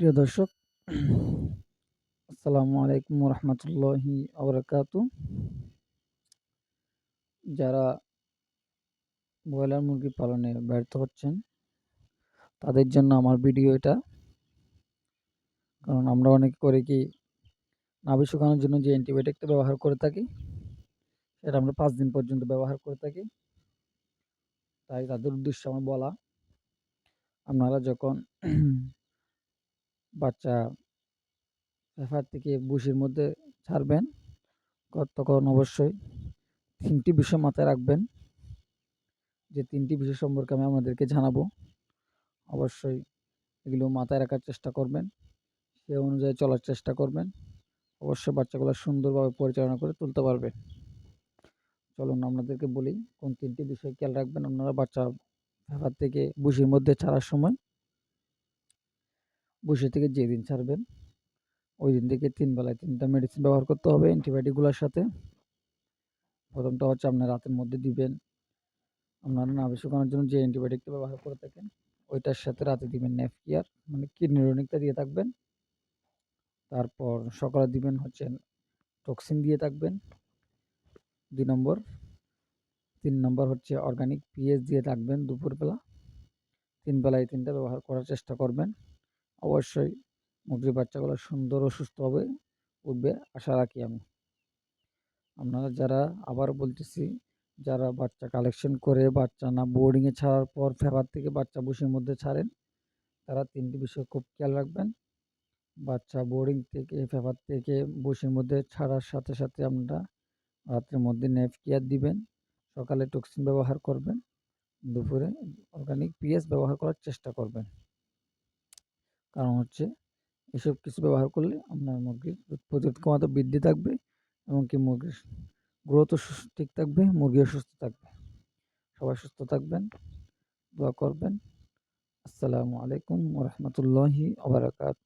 প্রিয় দর্শক, আসসালামু আলাইকুম রহমতুল্লাহি আবরাকাতু। যারা ব্রয়লার মুরগি পালনে ব্যর্থ হচ্ছেন, তাদের জন্য আমার ভিডিও এটা। কারণ আমরা অনেক করে কি, নাভি শুকানোর জন্য যে অ্যান্টিবায়োটিকটা ব্যবহার করে থাকি, সেটা আমরা পাঁচ দিন পর্যন্ত ব্যবহার করে থাকি। তাই তাদের উদ্দেশ্যে আমার বলা, আপনারা যখন বাচ্চা পেপার থেকে বুসির মধ্যে ছাড়বেন। তখন অবশ্যই তিনটি বিষয় মাথায় রাখবেন। যে তিনটি বিষয় সম্পর্কে আমি আপনাদেরকে জানাব। অবশ্যই এগুলো মাথায় রাখার চেষ্টা করবেন। সে অনুযায়ী চলার চেষ্টা করবেন। অবশ্যই বাচ্চাগুলো সুন্দরভাবে পরিচালনা করে তুলতে পারবেন চলুন আপনাদেরকে বলি কোন তিনটি বিষয় খেয়াল রাখবেন আপনারা বাচ্চা পেপার থেকে বুসির মধ্যে ছাড়ার সময়। বসে থেকে যেদিন ছাড়বেন ওই দিন থেকে তিন বেলায় তিনটা মেডিসিন ব্যবহার করতে হবে অ্যান্টিবায়োটিকগুলোর সাথে। প্রথমটা হচ্ছে আপনার রাতের মধ্যে দিবেন। আপনারা নাভি শুকানোর জন্য যে অ্যান্টিবায়োটিকটা ব্যবহার করে থাকেন, ওইটার সাথে রাতে দিবেন নেফকিয়ার মানে কিডনি রনিকটা দিয়ে থাকবেন। তারপর সকালে দিবেন হচ্ছে টক্সিন দিয়ে থাকবেন। দুই নম্বর, তিন নম্বর হচ্ছে অর্গানিক পিএস দিয়ে থাকবেন দুপুরবেলা। তিন বেলায় তিনটা ব্যবহার করার চেষ্টা করবেন। অবশ্যই মুরগির বাচ্চাগুলো সুন্দর ও সুস্থভাবে উঠবে আশা রাখি আমি। আপনারা যারা আবার বলতেছি, যারা বাচ্চা কালেকশন করে বাচ্চা না বোর্ডিংয়ে ছাড়ার পর ফেবার থেকে বাচ্চা বসির মধ্যে ছাড়েন, তারা তিনটি বিষয় খুব খেয়াল রাখবেন। বাচ্চা বোর্ডিং থেকে ফেবার থেকে বসির মধ্যে ছাড়ার সাথে সাথে আপনারা রাত্রের মধ্যে নেফ কেয়ার দিবেন, সকালে টক্সিন ব্যবহার করবেন, দুপুরে অর্গানিক পিএস ব্যবহার করার চেষ্টা করবেন। কারণ হচ্ছে এসব কিছু ব্যবহার করলে আপনার মুরগির প্রতিরোধ ক্ষমতা বৃদ্ধি থাকবে এমনকি মুরগির গ্রোথও ঠিক থাকবে মুরগিও সুস্থ থাকবে। সবাই সুস্থ থাকবেন দোয়া করবেন। আসসালামু আলাইকুম রহমতুল্লাহি আবরাকাত